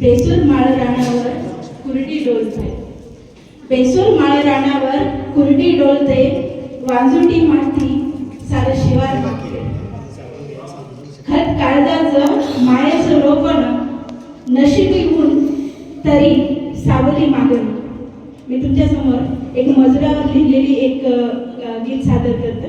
बेसूर माळ राणावर कुरडी डोलते. बेसूर माळ राणावर कुरडी डोलते वांजुटी माती सार शिवार मागते खत काळजाच मायाच रोपण नशिबी गुण तरी सावली मागण मी तुमच्यासमोर एक मजुरावर लिहिलेली एक गीत सादर करते.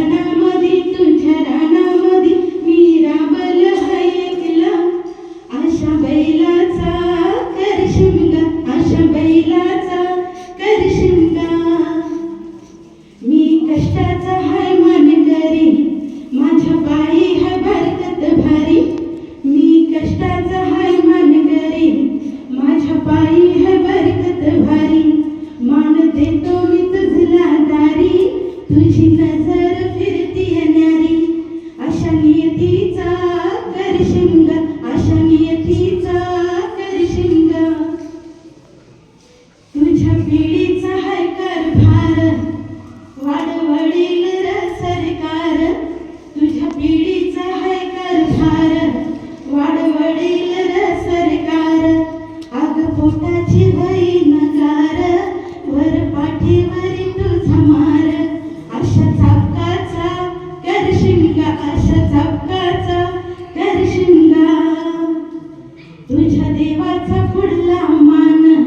पुढला मान.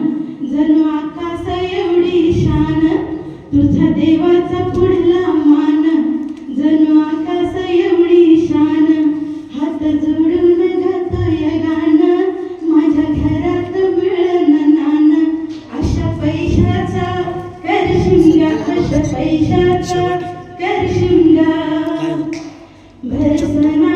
जणू आकासा एवढी शान. तुझा देवाचा पुढला मान. जणू आकासा एवढी शान. हात जोडून गातोय गाणं. माझ्या घरात मिळन नान अशा पैशाचा कर शिंगा अशा पैशाचा कर शिमगा. भरसना